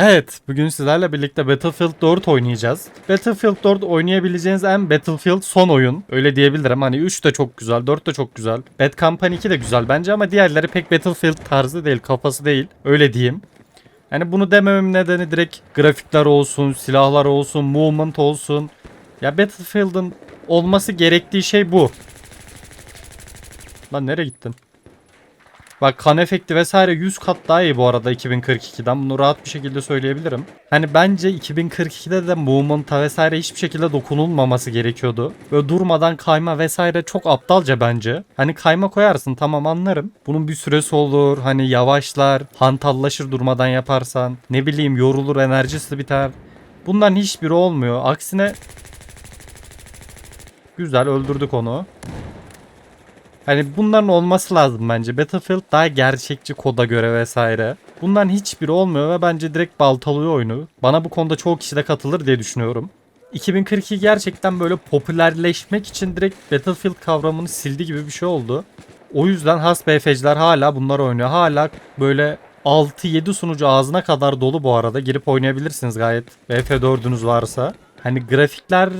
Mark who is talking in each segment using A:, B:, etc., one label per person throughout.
A: Evet, bugün sizlerle birlikte Battlefield 4 oynayacağız. Battlefield 4 oynayabileceğiniz en Battlefield son oyun. Öyle diyebilirim. Hani 3 de çok güzel, 4 de çok güzel. Bad Company 2 de güzel bence ama diğerleri pek Battlefield tarzı değil, kafası değil. Öyle diyeyim. Yani bunu demememin nedeni direkt grafikler olsun, silahlar olsun, movement olsun. Ya Battlefield'ın olması gerektiği şey bu. Lan nereye gittin? Bak kan efekti vesaire 100 kat daha iyi bu arada 2042'den. Bunu rahat bir şekilde söyleyebilirim. Hani bence 2042'de de movement'a vesaire hiçbir şekilde dokunulmaması gerekiyordu. Böyle durmadan kayma vesaire çok aptalca bence. Hani kayma koyarsın tamam anlarım. Bunun bir süresi olur. Hani yavaşlar, hantallaşır durmadan yaparsan. Ne bileyim yorulur, enerjisi biter. Bunların hiçbiri olmuyor. Aksine Güzel öldürdük onu. Hani bunların olması lazım bence. Battlefield daha gerçekçi koda göre vesaire. Bunların hiçbiri olmuyor ve bence direkt baltalıyor oyunu. Bana bu konuda çoğu kişi de katılır diye düşünüyorum. 2042 gerçekten böyle popülerleşmek için direkt Battlefield kavramını sildi gibi bir şey oldu. O yüzden has BF'ciler hala bunlar oynuyor. Hala böyle 6-7 sunucu ağzına kadar dolu bu arada. Girip oynayabilirsiniz gayet. BF4'ünüz varsa. Hani grafikler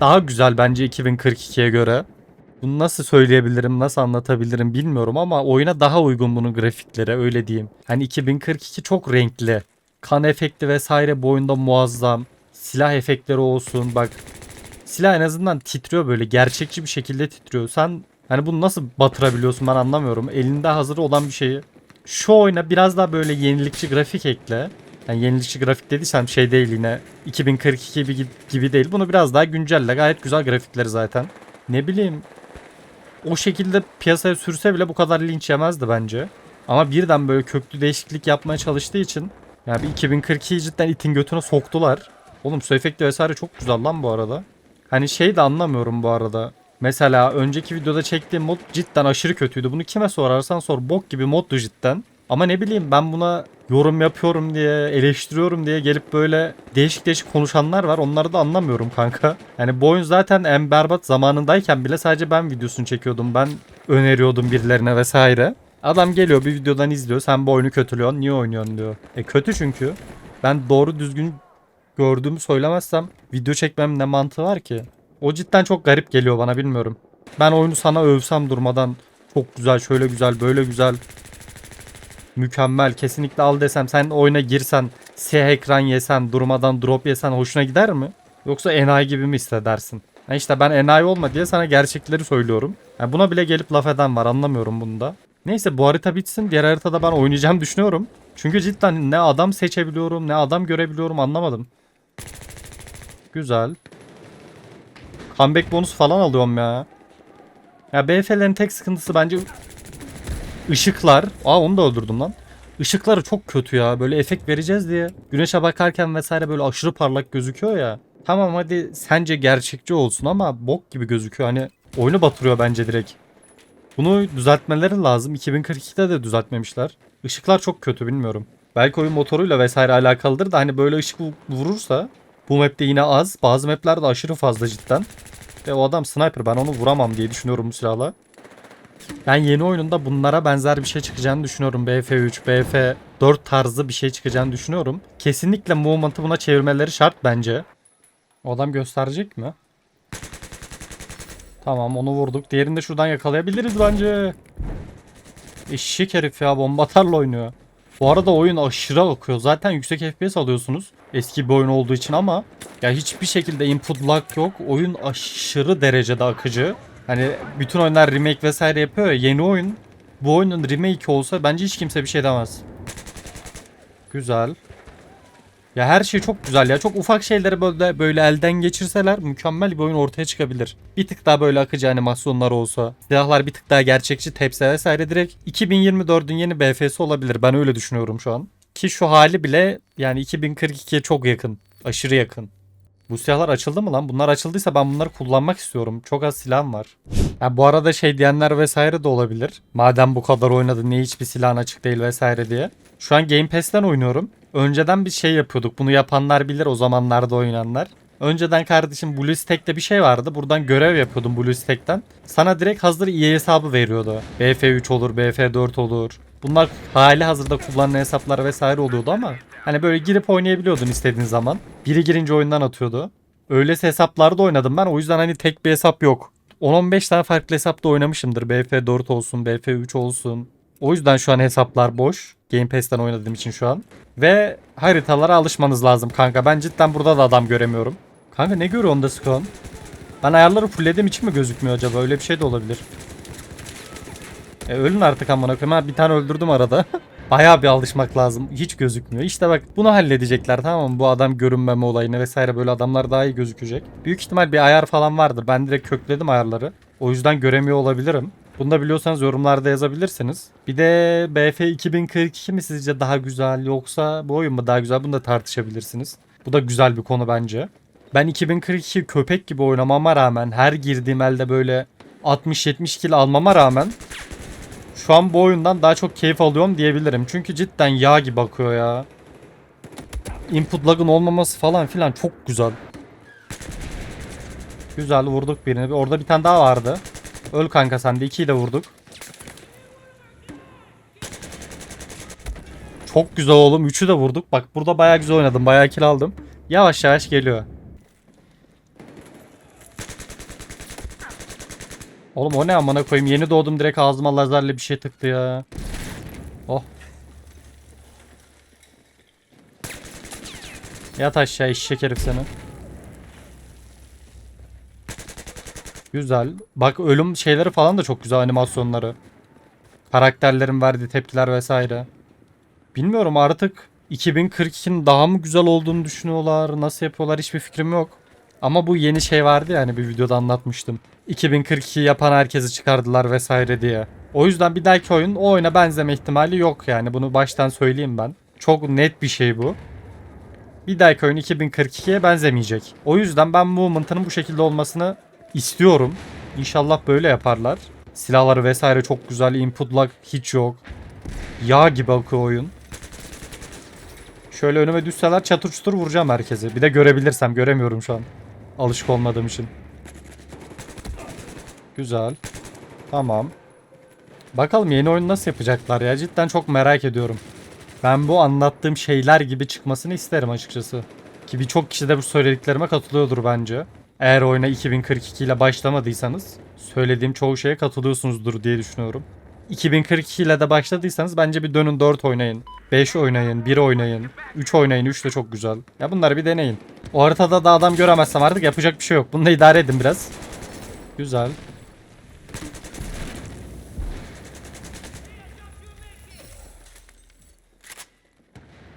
A: daha güzel bence 2042'ye göre. Bunu nasıl söyleyebilirim, nasıl anlatabilirim bilmiyorum ama oyuna daha uygun bunun grafikleri öyle diyeyim. Hani 2042 çok renkli. Kan efekti vesaire bu oyunda muazzam. Silah efektleri olsun bak. Silah en azından titriyor böyle gerçekçi bir şekilde titriyor. Sen hani bunu nasıl batırabiliyorsun ben anlamıyorum. Elinde hazır olan bir şeyi. Şu oyuna biraz daha böyle yenilikçi grafik ekle. Yani yenilikçi grafik dediysem şey değil yine 2042 gibi, gibi değil. Bunu biraz daha güncelle. Gayet güzel grafikleri zaten. Ne bileyim o şekilde piyasaya sürse bile bu kadar linç yemezdi bence. Ama birden böyle köklü değişiklik yapmaya çalıştığı için yani bir 2042'yi cidden itin götüne soktular. Oğlum su efekti vesaire çok güzel lan bu arada. Hani şey de anlamıyorum bu arada. Mesela önceki videoda çektiğim mod cidden aşırı kötüydü. Bunu kime sorarsan sor bok gibi moddu cidden. Ama ne bileyim ben buna yorum yapıyorum diye, eleştiriyorum diye gelip böyle değişik değişik konuşanlar var. Onları da anlamıyorum kanka. Yani bu oyun zaten en berbat zamanındayken bile sadece ben videosunu çekiyordum. Ben öneriyordum birilerine vesaire. Adam geliyor bir videodan izliyor. Sen bu oyunu kötülüyorsun. Niye oynuyorsun diyor. E kötü çünkü. Ben doğru düzgün gördüğümü söylemezsem video çekmem ne mantığı var ki? O cidden çok garip geliyor bana bilmiyorum. Ben oyunu sana övsem durmadan çok güzel, şöyle güzel, böyle güzel mükemmel kesinlikle al desem sen oyuna girsen siyah ekran yesen durmadan drop yesen hoşuna gider mi? Yoksa enayi gibi mi hissedersin? Ha işte ben enayi olma diye sana gerçekleri söylüyorum. Yani buna bile gelip laf eden var anlamıyorum bunu da. Neyse bu harita bitsin diğer haritada ben oynayacağım düşünüyorum. Çünkü cidden ne adam seçebiliyorum ne adam görebiliyorum anlamadım. Güzel. Comeback bonus falan alıyorum ya. Ya BF'lerin tek sıkıntısı bence Işıklar. Aa onu da öldürdüm lan. Işıkları çok kötü ya. Böyle efekt vereceğiz diye. Güneşe bakarken vesaire böyle aşırı parlak gözüküyor ya. Tamam hadi sence gerçekçi olsun ama bok gibi gözüküyor. Hani oyunu batırıyor bence direkt. Bunu düzeltmeleri lazım. 2042'de de düzeltmemişler. Işıklar çok kötü bilmiyorum. Belki oyun motoruyla vesaire alakalıdır da hani böyle ışık vurursa bu map'te yine az. Bazı map'lerde aşırı fazla cidden. Ve o adam sniper ben onu vuramam diye düşünüyorum bu silahla. Ben yeni oyununda bunlara benzer bir şey çıkacağını düşünüyorum. BF3, BF4 tarzı bir şey çıkacağını düşünüyorum. Kesinlikle movement'ı buna çevirmeleri şart bence. O adam gösterecek mi? Tamam onu vurduk. Diğerini de şuradan yakalayabiliriz bence. Eşek herif ya bombatarla oynuyor. Bu arada oyun aşırı akıyor. Zaten yüksek FPS alıyorsunuz. Eski bir oyun olduğu için ama ya hiçbir şekilde input lag yok. Oyun aşırı derecede akıcı. Hani bütün oyunlar remake vesaire yapıyor ya yeni oyun. Bu oyunun remake olsa bence hiç kimse bir şey demez. Güzel. Ya her şey çok güzel ya. Çok ufak şeyleri böyle, böyle elden geçirseler mükemmel bir oyun ortaya çıkabilir. Bir tık daha böyle akıcı animasyonlar olsa. Silahlar bir tık daha gerçekçi tepsi vesaire direkt 2024'ün yeni BF'si olabilir. Ben öyle düşünüyorum şu an. Ki şu hali bile yani 2042'ye çok yakın. Aşırı yakın. Bu silahlar açıldı mı lan? Bunlar açıldıysa ben bunları kullanmak istiyorum. Çok az silahım var. Ya bu arada şey diyenler vesaire de olabilir. Madem bu kadar oynadı niye hiçbir silahın açık değil vesaire diye. Şu an Game Pass'ten oynuyorum. Önceden bir şey yapıyorduk. Bunu yapanlar bilir o zamanlarda oynayanlar. Önceden kardeşim BlueStack'te bir şey vardı. Buradan görev yapıyordum BlueStack'ten. Sana direkt hazır EA hesabı veriyordu. BF3 olur, BF4 olur. Bunlar hali hazırda kullanılan hesaplar vesaire oluyordu ama Hani böyle girip oynayabiliyordun istediğin zaman. Biri girince oyundan atıyordu. Öylesi hesaplarda oynadım ben. O yüzden hani tek bir hesap yok. 10-15 tane farklı hesapta oynamışımdır. BF4 olsun, BF3 olsun. O yüzden şu an hesaplar boş. Game Pass'ten oynadığım için şu an. Ve haritalara alışmanız lazım kanka. Ben cidden burada da adam göremiyorum. Kanka ne görüyor onda Skon? Ben ayarları fulllediğim için mi gözükmüyor acaba? Öyle bir şey de olabilir. E ölün artık amına koyayım. Bir tane öldürdüm arada. Bayağı bir alışmak lazım. Hiç gözükmüyor. İşte bak bunu halledecekler tamam mı? Bu adam görünmeme olayını vesaire böyle adamlar daha iyi gözükecek. Büyük ihtimal bir ayar falan vardır. Ben direkt kökledim ayarları. O yüzden göremiyor olabilirim. Bunu da biliyorsanız yorumlarda yazabilirsiniz. Bir de BF 2042 mi sizce daha güzel yoksa bu oyun mu daha güzel bunu da tartışabilirsiniz. Bu da güzel bir konu bence. Ben 2042 köpek gibi oynamama rağmen her girdiğim elde böyle 60-70 kill almama rağmen şu an bu oyundan daha çok keyif alıyorum diyebilirim. Çünkü cidden yağ gibi akıyor ya. Input lag'ın olmaması falan filan çok güzel. Güzel vurduk birini. Orada bir tane daha vardı. Öl kanka sen de. ikiyi de vurduk. Çok güzel oğlum. Üçü de vurduk. Bak burada bayağı güzel oynadım. Bayağı kill aldım. Yavaş yavaş geliyor. Oğlum o ne amına koyayım. Yeni doğdum direkt ağzıma lazerle bir şey tıktı ya. Oh. Yat aşağı eşek herif seni. Güzel. Bak ölüm şeyleri falan da çok güzel animasyonları. Karakterlerin verdiği tepkiler vesaire. Bilmiyorum artık 2042'nin daha mı güzel olduğunu düşünüyorlar. Nasıl yapıyorlar hiçbir fikrim yok. Ama bu yeni şey vardı ya hani bir videoda anlatmıştım. 2042 yapan herkesi çıkardılar vesaire diye. O yüzden bir dahaki oyun o oyuna benzeme ihtimali yok yani. Bunu baştan söyleyeyim ben. Çok net bir şey bu. Bir dahaki oyun 2042'ye benzemeyecek. O yüzden ben movement'ının bu şekilde olmasını istiyorum. İnşallah böyle yaparlar. Silahları vesaire çok güzel. Input lag hiç yok. Yağ gibi akıyor oyun. Şöyle önüme düşseler çatır çutur vuracağım herkesi. Bir de görebilirsem göremiyorum şu an. Alışık olmadığım için. Güzel. Tamam. Bakalım yeni oyun nasıl yapacaklar ya. Cidden çok merak ediyorum. Ben bu anlattığım şeyler gibi çıkmasını isterim açıkçası. Ki birçok kişi de bu söylediklerime katılıyordur bence. Eğer oyuna 2042 ile başlamadıysanız söylediğim çoğu şeye katılıyorsunuzdur diye düşünüyorum. 2042 ile de başladıysanız bence bir dönün 4 oynayın. 5 oynayın, 1 oynayın, 3 oynayın, 3 de çok güzel. Ya bunları bir deneyin. O haritada da adam göremezsem artık yapacak bir şey yok. Bunu da idare edin biraz. Güzel.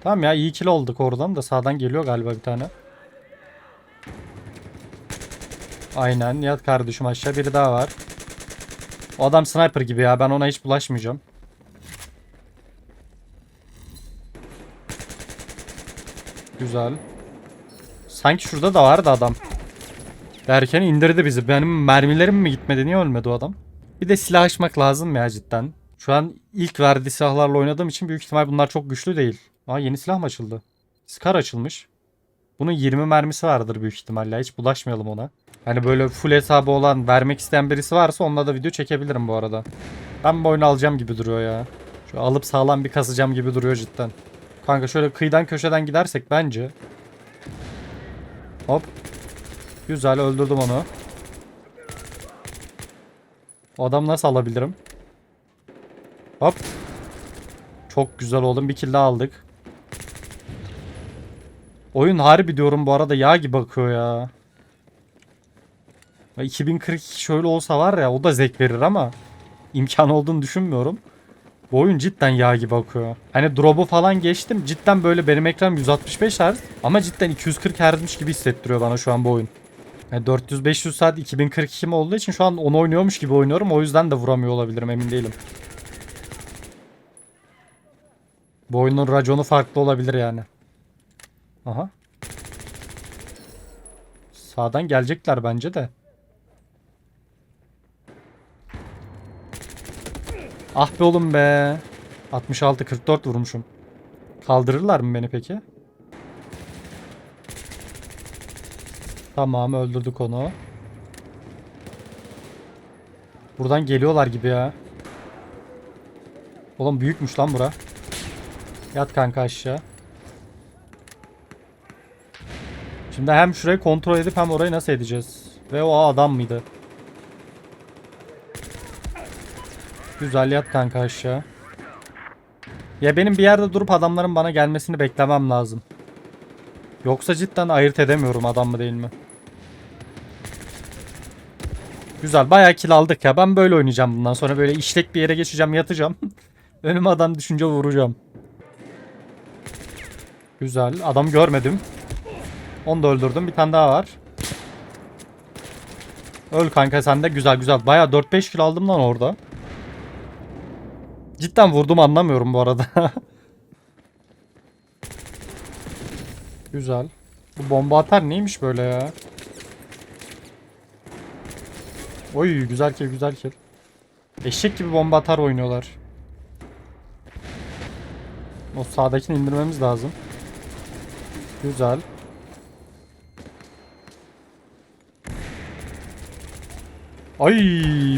A: Tamam ya iyi kill olduk oradan da sağdan geliyor galiba bir tane. Aynen yat kardeşim aşağı biri daha var. O adam sniper gibi ya ben ona hiç bulaşmayacağım. Güzel. Sanki şurada da vardı adam. Derken indirdi bizi. Benim mermilerim mi gitmedi? Niye ölmedi o adam? Bir de silah açmak lazım ya cidden. Şu an ilk verdiği silahlarla oynadığım için büyük ihtimal bunlar çok güçlü değil. Aa yeni silah mı açıldı? Scar açılmış. Bunun 20 mermisi vardır büyük ihtimalle. Hiç bulaşmayalım ona. Hani böyle full hesabı olan vermek isteyen birisi varsa onunla da video çekebilirim bu arada. Ben bu oyunu alacağım gibi duruyor ya. Şu alıp sağlam bir kasacağım gibi duruyor cidden. Kanka şöyle kıyıdan köşeden gidersek bence. Hop. Güzel öldürdüm onu. O adam nasıl alabilirim? Hop. Çok güzel oğlum bir kill aldık. Oyun harbi diyorum bu arada yağ gibi bakıyor ya. Ya 2042 şöyle olsa var ya o da zevk verir ama imkan olduğunu düşünmüyorum. Bu oyun cidden yağ gibi akıyor. Hani drop'u falan geçtim. Cidden böyle benim ekranım 165 Hz ama cidden 240 Hz'miş gibi hissettiriyor bana şu an bu oyun. Yani 400-500 saat 2042 mi olduğu için şu an onu oynuyormuş gibi oynuyorum. O yüzden de vuramıyor olabilirim emin değilim. Bu oyunun raconu farklı olabilir yani. Aha. Sağdan gelecekler bence de. Ah be oğlum be. 66 44 vurmuşum. Kaldırırlar mı beni peki? Tamam öldürdük onu. Buradan geliyorlar gibi ya. Oğlum büyükmüş lan bura. Yat kanka aşağı. Şimdi hem şurayı kontrol edip hem orayı nasıl edeceğiz? Ve o adam mıydı? Güzel yat kanka aşağı. Ya benim bir yerde durup adamların bana gelmesini beklemem lazım. Yoksa cidden ayırt edemiyorum adam mı değil mi? Güzel bayağı kill aldık ya. Ben böyle oynayacağım bundan sonra. Böyle işlek bir yere geçeceğim yatacağım. Önüme adam düşünce vuracağım. Güzel. Adam görmedim. Onu da öldürdüm. Bir tane daha var. Öl kanka sen de güzel güzel. Bayağı 4-5 kill aldım lan orada. Cidden vurdum anlamıyorum bu arada. güzel. Bu bomba atar neymiş böyle ya? Oy güzel kill güzel kill. Eşek gibi bomba atar oynuyorlar. O sağdakini indirmemiz lazım. Güzel. Ay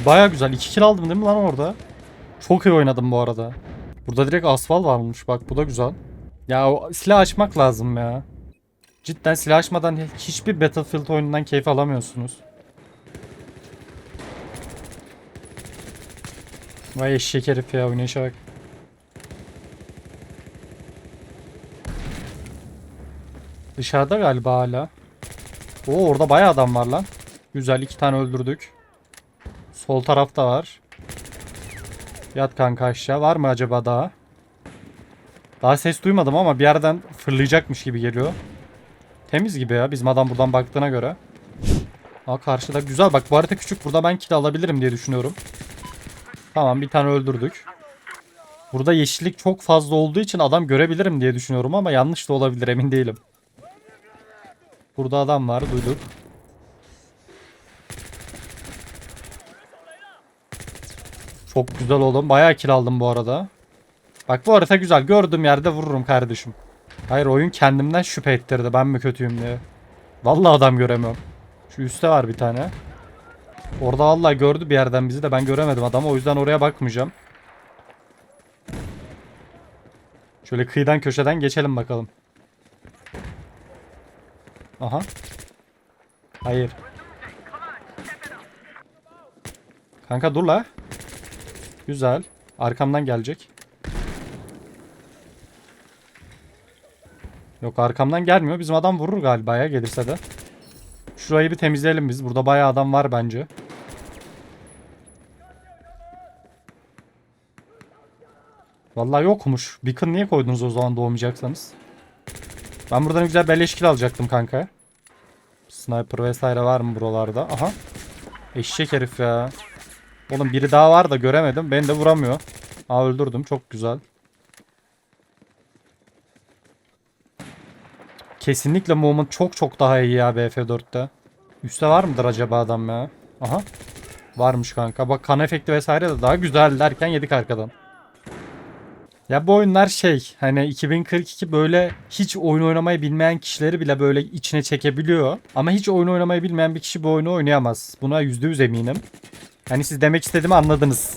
A: baya güzel. 2 kill aldım değil mi lan orada? Çok iyi oynadım bu arada. Burada direkt asfal varmış bak bu da güzel. Ya silah açmak lazım ya. Cidden silah açmadan hiçbir Battlefield oyunundan keyif alamıyorsunuz. Vay eşek herif ya oynayışa bak. Dışarıda galiba hala. Oo orada bayağı adam var lan. Güzel iki tane öldürdük. Sol tarafta var. Yat kanka aşağı. Var mı acaba daha? Daha ses duymadım ama bir yerden fırlayacakmış gibi geliyor. Temiz gibi ya bizim adam buradan baktığına göre. Aa karşıda güzel bak bu harita küçük. Burada ben kill alabilirim diye düşünüyorum. Tamam bir tane öldürdük. Burada yeşillik çok fazla olduğu için adam görebilirim diye düşünüyorum ama yanlış da olabilir emin değilim. Burada adam var duyduk. Çok güzel oğlum. Bayağı kill aldım bu arada. Bak bu harita güzel. Gördüğüm yerde vururum kardeşim. Hayır oyun kendimden şüphe ettirdi. Ben mi kötüyüm diye. Vallahi adam göremiyorum. Şu üstte var bir tane. Orada vallahi gördü bir yerden bizi de ben göremedim adamı. O yüzden oraya bakmayacağım. Şöyle kıyıdan köşeden geçelim bakalım. Aha. Hayır. Kanka dur la. Güzel. Arkamdan gelecek. Yok arkamdan gelmiyor. Bizim adam vurur galiba ya gelirse de. Şurayı bir temizleyelim biz. Burada bayağı adam var bence. Vallahi yokmuş. Beacon niye koydunuz o zaman doğmayacaksanız? Ben buradan güzel beleşkil alacaktım kanka. Sniper vesaire var mı buralarda? Aha. Eşek herif ya. Oğlum biri daha var da göremedim. Beni de vuramıyor. Aa öldürdüm. Çok güzel. Kesinlikle movement çok çok daha iyi ya BF4'te. Üste var mıdır acaba adam ya? Aha. Varmış kanka. Bak kan efekti vesaire de daha güzel derken yedik arkadan. Ya bu oyunlar şey hani 2042 böyle hiç oyun oynamayı bilmeyen kişileri bile böyle içine çekebiliyor. Ama hiç oyun oynamayı bilmeyen bir kişi bu oyunu oynayamaz. Buna %100 eminim. Hani siz demek istediğimi anladınız.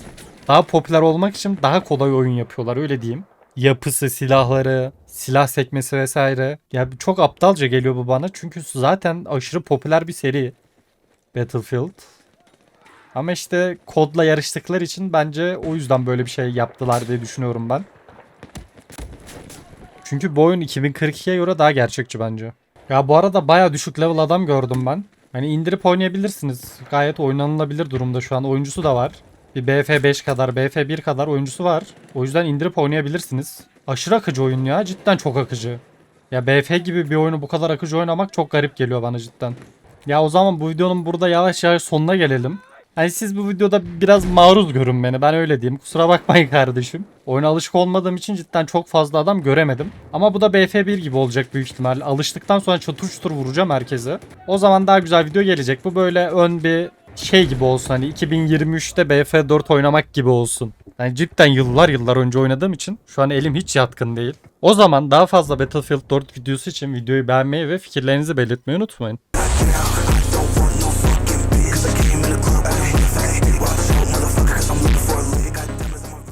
A: Daha popüler olmak için daha kolay oyun yapıyorlar öyle diyeyim. Yapısı, silahları, silah sekmesi vesaire. Ya çok aptalca geliyor bu bana çünkü zaten aşırı popüler bir seri. Battlefield. Ama işte kodla yarıştıkları için bence o yüzden böyle bir şey yaptılar diye düşünüyorum ben. Çünkü bu oyun 2042'ye göre daha gerçekçi bence. Ya bu arada baya düşük level adam gördüm ben. Hani indirip oynayabilirsiniz. Gayet oynanılabilir durumda şu an. Oyuncusu da var. Bir BF5 kadar, BF1 kadar oyuncusu var. O yüzden indirip oynayabilirsiniz. Aşırı akıcı oyun ya. Cidden çok akıcı. Ya BF gibi bir oyunu bu kadar akıcı oynamak çok garip geliyor bana cidden. Ya o zaman bu videonun burada yavaş yavaş sonuna gelelim. Hani siz bu videoda biraz maruz görün beni. Ben öyle diyeyim. Kusura bakmayın kardeşim. Oyuna alışık olmadığım için cidden çok fazla adam göremedim. Ama bu da BF1 gibi olacak büyük ihtimal. Alıştıktan sonra çatır çutur vuracağım herkese. O zaman daha güzel video gelecek. Bu böyle ön bir şey gibi olsun. Hani 2023'te BF4 oynamak gibi olsun. Yani cidden yıllar yıllar önce oynadığım için şu an elim hiç yatkın değil. O zaman daha fazla Battlefield 4 videosu için videoyu beğenmeyi ve fikirlerinizi belirtmeyi unutmayın.